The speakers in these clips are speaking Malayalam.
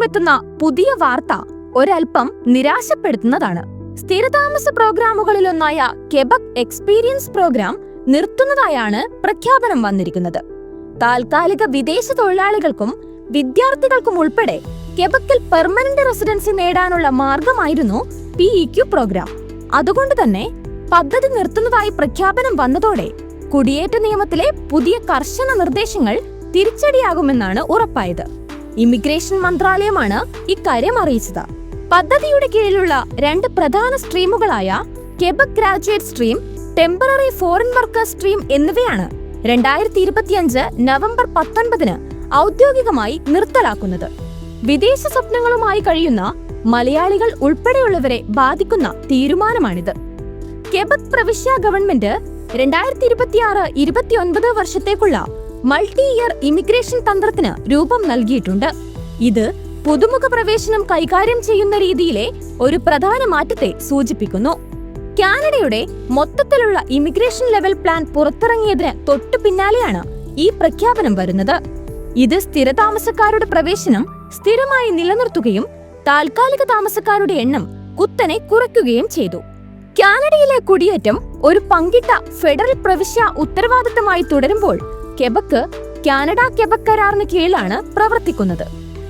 നിന്നുമെത്തുന്ന പുതിയ വാർത്ത ഒരൽപ്പം നിരാശപ്പെടുത്തുന്നതാണ്. സ്ഥിരതാമസ പ്രോഗ്രാമുകളിലൊന്നായ കെബക് എക്സ്പീരിയൻസ് പ്രോഗ്രാം നിർത്തുന്നതായാണ് പ്രഖ്യാപനം വന്നിരിക്കുന്നത്. താൽക്കാലിക വിദേശ തൊഴിലാളികൾക്കും വിദ്യാർത്ഥികൾക്കും ഉൾപ്പെടെ കെബക്കിൽ പെർമനന്റ് റെസിഡൻസി നേടാനുള്ള മാർഗമായിരുന്നു പി ഇ ക്യു പ്രോഗ്രാം. അതുകൊണ്ട് തന്നെ പദ്ധതി നിർത്തുന്നതായി പ്രഖ്യാപനം വന്നതോടെ കുടിയേറ്റ നിയമത്തിലെ പുതിയ കർശന നിർദ്ദേശങ്ങൾ തിരിച്ചടിയാകുമെന്നാണ് ഉറപ്പായത്. ഇമിഗ്രേഷൻ മന്ത്രാലയമാണ് ഇക്കാര്യം അറിയിച്ചത്. പദ്ധതിയുടെ കീഴിലുള്ള രണ്ട് പ്രധാന സ്ട്രീമുകളായ Quebec graduate stream temporary foreign workers stream എന്നിവയാണ് രണ്ടായിരത്തി ഇരുപത്തിയഞ്ച് നവംബർ പത്തൊൻപതിന് ഔദ്യോഗികമായി നിർത്തലാക്കുന്നത്. വിദേശ സ്വപ്നങ്ങളുമായി കഴിയുന്ന മലയാളികൾ ഉൾപ്പെടെയുള്ളവരെ ബാധിക്കുന്ന തീരുമാനമാണിത്. കെബക് പ്രവിശ്യ ഗവൺമെന്റ് രണ്ടായിരത്തി ഇരുപത്തിയാറ് ഇരുപത്തിയൊൻപത് വർഷത്തേക്കുള്ള മൾട്ടി ഇയർ ഇമിഗ്രേഷൻ തന്ത്രത്തിന് രൂപം നൽകിയിട്ടുണ്ട്. ഇത് പുതുമുഖ പ്രവേശനം കൈകാര്യം ചെയ്യുന്ന രീതിയിലെ ഒരു പ്രധാന മാറ്റത്തെ സൂചിപ്പിക്കുന്നു. കാനഡയുടെ മൊത്തത്തിലുള്ള ഇമിഗ്രേഷൻ ലെവൽ പ്ലാൻ പുറത്തിറങ്ങിയതിന് തൊട്ടു പിന്നാലെയാണ് ഈ പ്രഖ്യാപനം വരുന്നത്. ഇത് സ്ഥിരതാമസക്കാരുടെ പ്രവേശനം സ്ഥിരമായി നിലനിർത്തുകയും താൽക്കാലിക താമസക്കാരുടെ എണ്ണം കുത്തനെ കുറയ്ക്കുകയും ചെയ്തു. കാനഡയിലെ കുടിയേറ്റം ഒരു പങ്കിട്ട ഫെഡറൽ പ്രവിശ്യ ഉത്തരവാദിത്തമായി തുടരുമ്പോൾ കെബക്ക് കാനഡ കെബക് കരാറിന് കീഴിലാണ് പ്രവർത്തിക്കുന്നത്.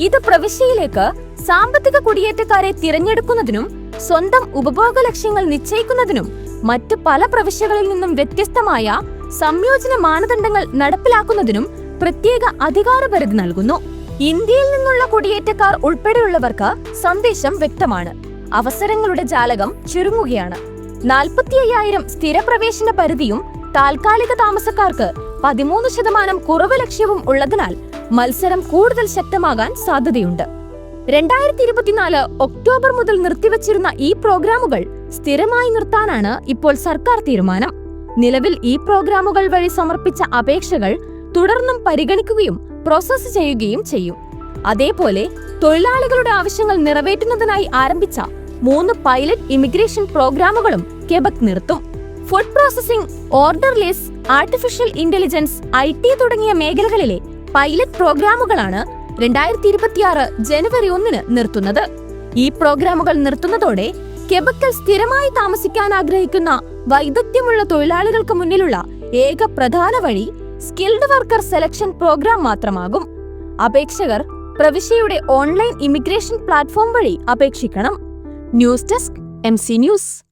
ഇത് പ്രവിശ്യയിലേക്ക് സാമ്പത്തിക കുടിയേറ്റക്കാരെ തിരഞ്ഞെടുക്കുന്നതിനും സ്വന്തം ഉപഭോഗ ലക്ഷ്യങ്ങൾ നിശ്ചയിക്കുന്നതിനും മറ്റു പല പ്രവിശ്യകളിൽ നിന്നും വ്യത്യസ്തമായ സംയോജന മാനദണ്ഡങ്ങൾ നടപ്പിലാക്കുന്നതിനും പ്രത്യേക അധികാരപരിധി നൽകുന്നു. ഇന്ത്യയിൽ നിന്നുള്ള കുടിയേറ്റക്കാർ ഉൾപ്പെടെയുള്ളവർക്ക് സന്ദേശം വ്യക്തമാണ്. അവസരങ്ങളുടെ ജാലകം ചുരുങ്ങുകയാണ്. നാൽപ്പത്തി അയ്യായിരം സ്ഥിരപ്രവേശന പരിധിയും താൽക്കാലിക താമസക്കാർക്ക് പതിമൂന്ന് ശതമാനം കുറവ് ലക്ഷ്യവും ഉള്ളതിനാൽ മത്സരം കൂടുതൽ ശക്തമാകാൻ സാധ്യതയുണ്ട്. രണ്ടായിരത്തി ഇരുപത്തിനാല് ഒക്ടോബർ മുതൽ നിർത്തിവച്ചിരുന്ന ഈ പ്രോഗ്രാമുകൾ സ്ഥിരമായി നിർത്താനാണ് ഇപ്പോൾ സർക്കാർ തീരുമാനം. നിലവിൽ ഈ പ്രോഗ്രാമുകൾ വഴി സമർപ്പിച്ച അപേക്ഷകൾ തുടർന്നും പരിഗണിക്കുകയും പ്രോസസ് ചെയ്യുകയും ചെയ്യും. അതേപോലെ തൊഴിലാളികളുടെ ആവശ്യങ്ങൾ നിറവേറ്റുന്നതിനായി ആരംഭിച്ച മൂന്ന് പൈലറ്റ് ഇമിഗ്രേഷൻ പ്രോഗ്രാമുകളും കെബക് നിർത്തും. Food processing order orderless artificial intelligence I T തുടങ്ങിയ മേഖലകളിലെ പൈലറ്റ് പ്രോഗ്രാമുകളാണ് രണ്ടായിരത്തി ഇരുപത്തിയാറ് ജനുവരി ഒന്നിന് നിർത്തുന്നത്. ഈ പ്രോഗ്രാമുകൾ നിർത്തുന്നതോടെ കെബക്കിൽ സ്ഥിരമായി താമസിക്കാൻ ആഗ്രഹിക്കുന്ന വൈദഗ്ധ്യമുള്ള തൊഴിലാളികൾക്ക് മുന്നിലുള്ള ഏക പ്രധാന വഴി സ്കിൽഡ് വർക്കർ സെലക്ഷൻ പ്രോഗ്രാം മാത്രമാകും. അപേക്ഷകർ പ്രവിശ്യയുടെ ഓൺലൈൻ ഇമിഗ്രേഷൻ പ്ലാറ്റ്ഫോം വഴി അപേക്ഷിക്കണം. News desk M C news.